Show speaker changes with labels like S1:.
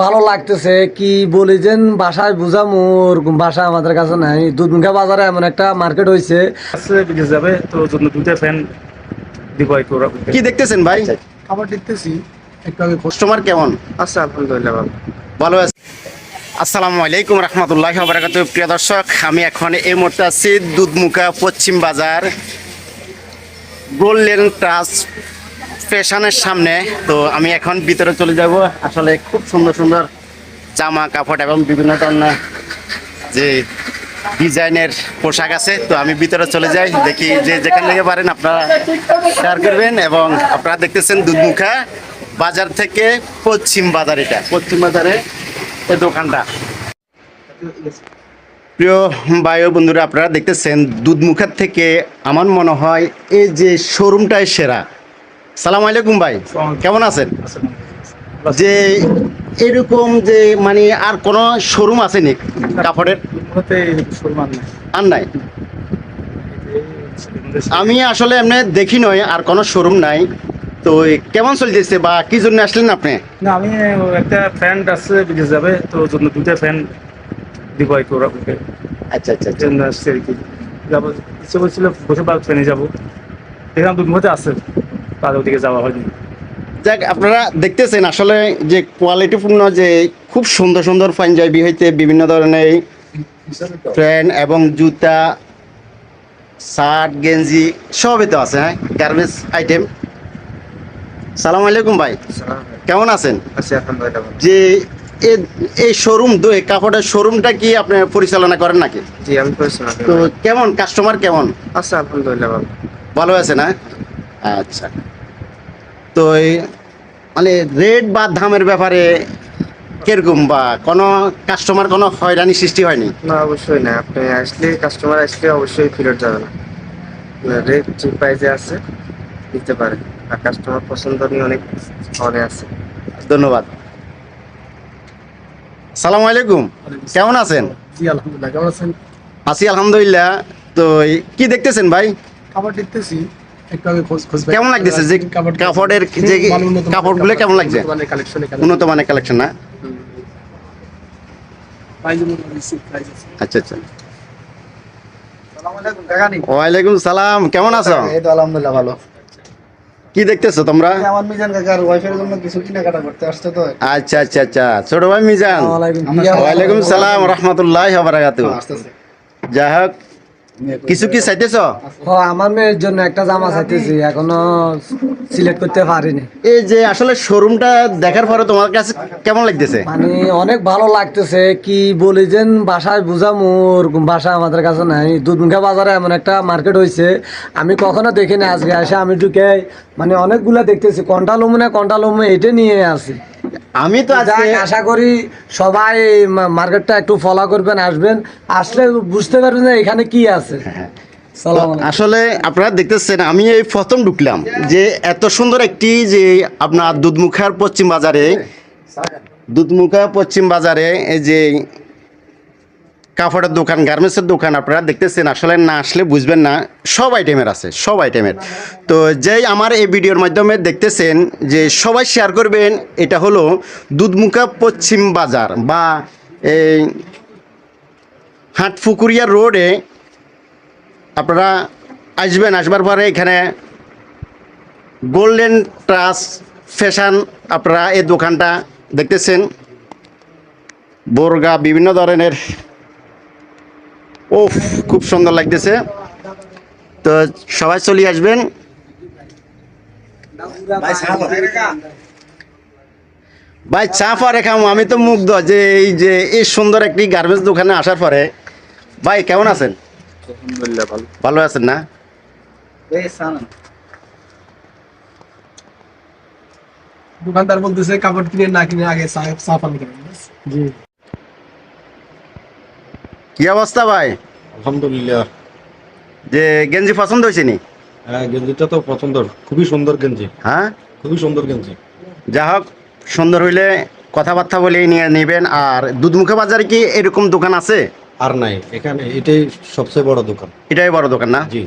S1: ভালো লাগতেছে কি বলি যেন বাসায় বুঝা মোর বাসা আমাদের কাছে নাই। দুধমুখা বাজারে এমন একটা মার্কেট হয়েছে
S2: বিদেশ যাবে তো জন্য দুইটা ফ্যান দিব কি
S3: দেখতেছেন ভাই?
S1: খাবার দেখতেছি। একটু আগে
S3: কাস্টমার কেমন?
S2: আচ্ছা আলহামদুলিল্লাহ ভালো।
S3: ভালো আছে। আসসালামু আলাইকুম রহমতুল্লাহ বারাকাতু প্রিয় দর্শক আমি এখন এই মুহূর্তে আছি দুধমুখা পশ্চিম বাজার গোল্ডেন ট্রাস ফ্যাশনের সামনে। তো আমি এখন ভিতরে চলে যাব। আসলে খুব সুন্দর সুন্দর জামা, কাপড় এবং বিভিন্ন ধরনের যে ডিজাইনের পোশাক আছে। তো আমি ভিতরে চলে যাই। দেখি যে যেখান থেকে পারেন আপনারা শেয়ার করবেন এবং আপনারা দেখতেছেন দুধমুখা বাজার থেকে পশ্চিম বাজার এটা, পশ্চিম বাজারে এই দোকানটা। প্রিয় বায়ু বন্ধুরা, আপনারা দেখতেছেন দুধমুখার থেকে আমার মনে হয় এই যে শোরুমটাই সেরা। সালাম আলাইকুম ভাই। কেমন আছেন? যে এরকম যে মানে আর কোনো শোরুম আছে নি কাপড়ের আর নাই? আমি আসলে এমনি দেখি নয় আর কোনো শোরুম নাই। তো কেমন চলতেছে বা কি জন্য আসলেন আপনি?
S2: না আমি একটা ফ্রেন্ড আছে বিদেশ যাবে তো জন্য দুইটা ফ্যান দিব কি ওরা
S3: আচ্ছা আচ্ছা আচ্ছা।
S2: জন্য আসছে আর কি। যাব ইচ্ছে করছিল বসে ট্রেনে যাব। এখানে দুধ মধ্যে আছে। তাদের ওদিকে যাওয়া হয়নি।
S3: যাক আপনারা দেখতেছেন আসলে যে কোয়ালিটিপূর্ণ যে খুব সুন্দর সুন্দর পাঞ্জাবি হইতে বিভিন্ন ধরনের প্যান্ট এবং জুতা শার্ট গেঞ্জি সবই তো আছে হ্যাঁ? গার্মেন্টস আইটেম সালাম আলাইকুম ভাই। কেমন আছেন?
S2: আচ্ছা
S3: যে এ- এই শোরুম দুই কাপড়ের শোরুমটা কি আপনি পরিচালনা করেন নাকি?
S2: জি আমি পরিচালনা
S3: তো কেমন? কাস্টমার কেমন?
S2: আচ্ছা আলহামদুলিল্লাহ ভালো।
S3: ভালো আছে না আচ্ছা। তো মানে রেট বা দামের ব্যাপারে কীরকম বা কোনো কাস্টমার কোনো হয়রানি সৃষ্টি হয়নি?
S4: না অবশ্যই না। আপনি আসলে কাস্টমার আসলে অবশ্যই ফেরত যাবে না। রেট যে প্রাইসে আছে দিতে পারে। আর কাস্টমার পছন্দ নিয়ে অনেক ফলে আছে।
S3: ধন্যবাদ। সালাম আলাইকুম। কেমন আছেন?
S1: জি আলহামদুলিল্লাহ। কেমন আছেন?
S3: আছি আলহামদুলিল্লাহ। তো কি দেখতেছেন ভাই?
S1: খাবার দেখতেছি। একটু আগে খোঁজ খোঁজ
S3: কেমন লাগতেছে? যে কাপড়ের যে কাপড়গুলো কেমন লাগছে? উন্নত মানের কালেকশন না? আচ্ছা আচ্ছা। ওয়ালাইকুম সালাম কেমন আছো?
S1: এই তো আলহামদুলিল্লাহ ভালো।
S3: কি দেখতেছো তোমরা?
S1: আমার মিজান কাকার ওয়াইফের জন্য কিছু কেনাকাটা করতে আসছে তো।
S3: আচ্ছা আচ্ছা আচ্ছা। ছোট ভাই মিজান। ওয়ালাইকুম সালাম রহমতুল্লাহ হোক কিছু কি চাইতেছ?
S1: আমার মেয়ের জন্য একটা জামা চাইতেছি এখনও সিলেক্ট করতে পারিনি।
S3: এই যে আসলে শোরুমটা দেখার পরে তোমার কাছে কেমন লাগতেছে?
S1: মানে অনেক ভালো লাগতেছে কি বলি যেন বাসায় বুঝা মোর বাসা আমাদের কাছে নাই। দুধমুখা বাজারে এমন একটা মার্কেট হয়েছে আমি কখনো দেখিনি আজকে আসে আমি ঢুকে মানে অনেকগুলা দেখতেছি কন্টা লমু না কন্টা লমু এটা নিয়ে আসি
S3: আমি তো
S1: আশা করি সবাই মার্কেটটা একটু ফলো করবেন আসবেন। আসলে বুঝতে পারবেন যে এখানে কি আছে। সালাম
S3: আসলে আপনারা দেখতেছেন আমি এই প্রথম ঢুকলাম যে এত সুন্দর একটি যে আপনার দুধমুখার পশ্চিম বাজারে দুধমুখা পশ্চিম বাজারে এই যে কাপড়ের দোকান গার্মেন্টসের দোকান আপনারা দেখতেছেন, আসলে না আসলে বুঝবেন না, সব আইটেমের আছে, সব আইটেমের তো যেই আমার এই ভিডিওর মাধ্যমে দেখতেছেন যে সবাই শেয়ার করবেন, এটা হলো দুধমুখা পশ্চিম বাজার বা এই হাটপুকুরিয়া রোডে আপনারা আসবেন, আসবার পরে এখানে গোল্ডেন ট্রাস ফ্যাশন আপনারা এই দোকানটা দেখতেছেন। বোরগা, বিভিন্ন ধরনের ও খুব সুন্দর লাগতেছে। তো সবাই চলে আসবেন। ভাই চা পরে খামো আমি তো মুগ্ধ যে এই যে এই সুন্দর একটি গার্মেন্টস দোকানে আসার পরে। ভাই কেমন আছেন?
S4: আলহামদুলিল্লাহ ভালো।
S3: ভালো আছেন না?
S1: দোকানদার বলতেছে কাপড় কিনে না কিনে আগে সাফান করেন জি।
S3: কি অবস্থা ভাই?
S5: আলহামদুলিল্লাহ।
S3: যে গেঞ্জি পছন্দ হয়েছে নি?
S5: হ্যাঁ গেঞ্জিটা তো পছন্দ। খুবই সুন্দর গেঞ্জি।
S3: হ্যাঁ?
S5: খুবই সুন্দর গেঞ্জি।
S3: যা হোক সুন্দর হইলে কথাবার্তা বলে নিয়ে নেবেন। আর দুধমুখে বাজারে কি এরকম দোকান আছে?
S5: আর নাই এখানে এটাই সবচেয়ে বড় দোকান।
S3: এটাই বড় দোকান না?
S5: জি।